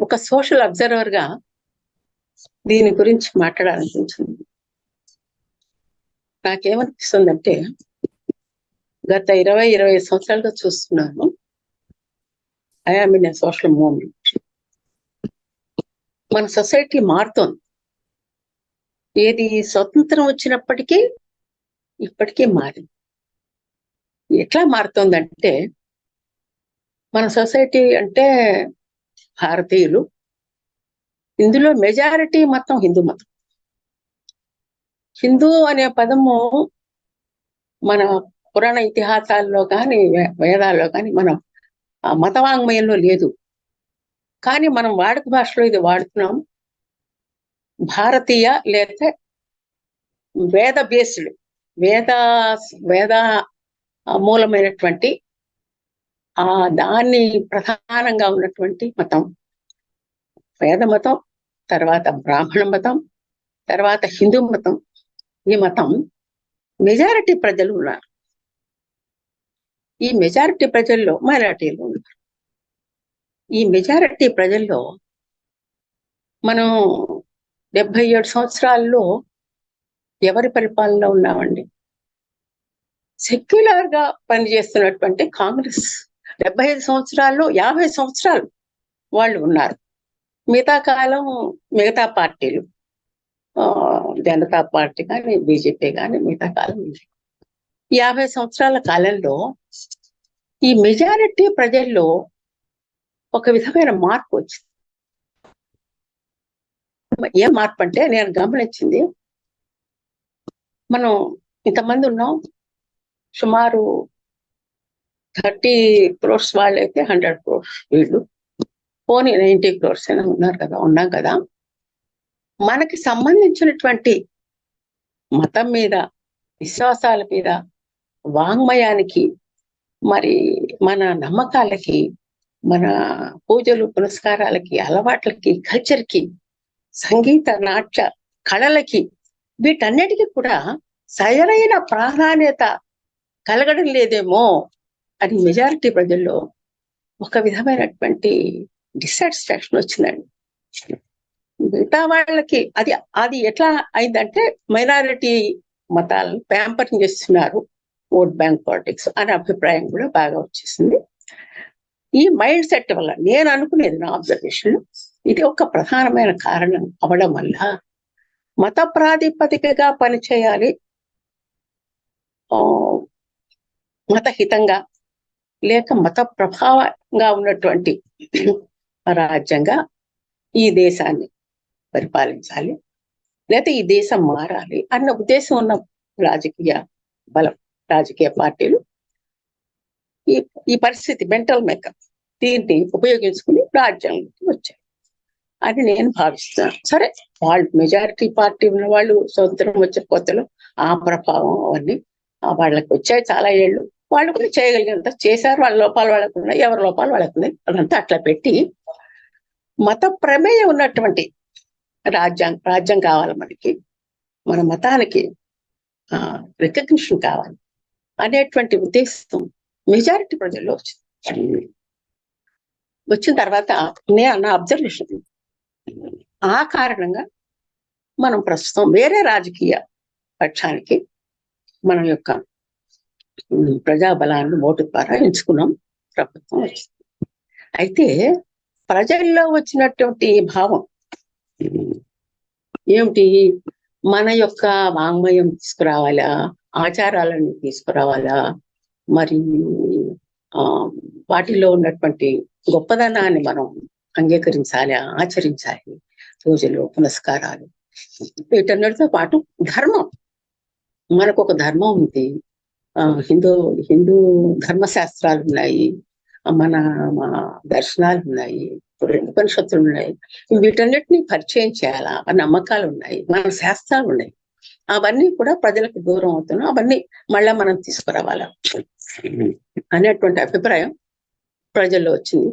ఒక సోషల్ అబ్జర్వర్గా దీని గురించి మాట్లాడాలనిపించింది. నాకేమనిపిస్తుందంటే గత ఇరవై ఇరవై సంవత్సరాలుగా చూస్తున్నాను. I am in social movement మన సొసైటీ మారుతోంది. ఏది స్వతంత్రం వచ్చినప్పటికీ ఇప్పటికీ మారింది. ఎట్లా మారుతోందంటే మన సొసైటీ అంటే భారతీయులు. ఇందులో మెజారిటీ మొత్తం హిందూ మతం. హిందూ అనే పదము మన పురాణ ఇతిహాసాల్లో కానీ వేదాల్లో కానీ మనం మతవాంగ్మయంలో లేదు. కానీ మనం వాడుక భాషలో ఇది వాడుతున్నాం. భారతీయ లేక వేద బేస్డ్ వేద వేద మూలమైనటువంటి ఆ దాన్ని ప్రధానంగా ఉన్నటువంటి మతం. వేద మతం తర్వాత బ్రాహ్మణ మతం తర్వాత హిందూ మతం. ఈ మతం మెజారిటీ ప్రజలు ఉన్నారు. ఈ మెజారిటీ ప్రజల్లో మైనార్టీలు ఉన్నారు. ఈ మెజారిటీ ప్రజల్లో మనం డెబ్బై ఏడు సంవత్సరాల్లో ఎవరి పరిపాలనలో ఉన్నామండి? సెక్యులర్గా పనిచేస్తున్నటువంటి కాంగ్రెస్. డెబ్బై ఐదు సంవత్సరాల్లో యాభై సంవత్సరాలు వాళ్ళు ఉన్నారు. మిగతా కాలం మిగతా పార్టీలు జనతా పార్టీ కానీ బీజేపీ కానీ మిగతా కాలం యాభై సంవత్సరాల కాలంలో ఈ మెజారిటీ ప్రజల్లో ఒక విధమైన మార్పు వచ్చింది. ఏం మార్పు అంటే నేను గమనించింది మనం ఇంతమంది ఉన్నాం సుమారు థర్టీ క్రోర్స్ వాళ్ళైతే హండ్రెడ్ క్రోర్స్ వీళ్ళు. పోనీ నైంటీ క్రోర్స్ అయినా ఉన్నారు కదా ఉన్నాం కదా. మనకి సంబంధించినటువంటి మతం మీద విశ్వాసాల మీద వాంగ్మయానికి మరి మన నమ్మకాలకి మన పూజలు పునస్కారాలకి అలవాట్లకి కల్చర్కి సంగీత నాట్య కళలకి వీటన్నిటికీ కూడా సరైన ప్రాధాన్యత కలగడం లేదేమో. అని మెజారిటీ ప్రజల్లో ఒక విధమైనటువంటి డిస్సాటిస్ఫాక్షన్ వచ్చిందండి. మిగతా వాళ్ళకి అది అది ఎట్లా అయిందంటే మైనారిటీ మతాలను ప్యాంపరింగ్ చేస్తున్నారు ఓట్ బ్యాంక్ పాలిటిక్స్ అనే అభిప్రాయం కూడా బాగా వచ్చేసింది. ఈ మైండ్ సెట్ వల్ల నేను అనుకునేది నా అబ్జర్వేషన్ ఇది ఒక ప్రధానమైన కారణం అవడం వల్ల మత ప్రాతిపదికగా పనిచేయాలి. మతహితంగా లేక మత ప్రభావంగా ఉన్నటువంటి రాజ్యంగా ఈ దేశాన్ని పరిపాలించాలి. లేదా ఈ దేశం మారాలి అన్న ఉద్దేశం ఉన్న రాజకీయ బలం రాజకీయ పార్టీలు ఈ ఈ పరిస్థితి మెంటల్ మేకప్ దీన్ని ఉపయోగించుకుని రాజ్యాంగంలోకి వచ్చాయి. అని నేను భావిస్తున్నాను. సరే వాళ్ళు మెజారిటీ పార్టీ ఉన్న వాళ్ళు స్వతంత్రం వచ్చే కొత్తలో ఆ ప్రభావం అవన్నీ వాళ్ళకి వచ్చాయి చాలా ఏళ్ళు. వాళ్ళు కూడా చేయగలిగినంత చేశారు. వాళ్ళ లోపాలు వాళ్ళకున్నాయి ఎవరి లోపాలు వాళ్ళకు అదంతా అట్లా పెట్టి మత ప్రమేయం ఉన్నటువంటి రాజ్యం రాజ్యం కావాలి మనకి. మన మతానికి రికగ్నిషన్ కావాలి అనేటువంటి ఉద్దేశం మెజారిటీ ప్రజల్లో వచ్చింది. వచ్చిన తర్వాత నేను నా అబ్జర్వేషన్ ఆ కారణంగా మనం ప్రస్తుతం వేరే రాజకీయ పక్షానికి మన యొక్క ప్రజాబలాన్ని ఓటు ద్వారా ఎంచుకున్నాం. ప్రభుత్వం వచ్చింది. అయితే ప్రజల్లో వచ్చినటువంటి భావం ఏమిటి? మన యొక్క వాంగ్మయం తీసుకురావాలా? ఆచారాలను తీసుకురావాలా? మరి ఆ వాటిలో ఉన్నటువంటి గొప్పదనాన్ని మనం అంగీకరించాలి? ఆచరించాలి? పూజలు పునస్కారాలు. వీటన్నిటితో పాటు ధర్మం. మనకు ఒక ధర్మం ఉంది. హిందూ హిందూ ధర్మశాస్త్రాలు ఉన్నాయి మన దర్శనాలు ఉన్నాయి ఉపనిషత్తులు ఉన్నాయి వీటన్నిటిని పరిచయం చేయాలా? నమ్మకాలు ఉన్నాయి మన శాస్త్రాలు ఉన్నాయి అవన్నీ కూడా ప్రజలకు దూరం అవుతున్నాం అవన్నీ మళ్ళా మనం తీసుకురావాలా? అనేటువంటి అభిప్రాయం ప్రజల్లో వచ్చింది.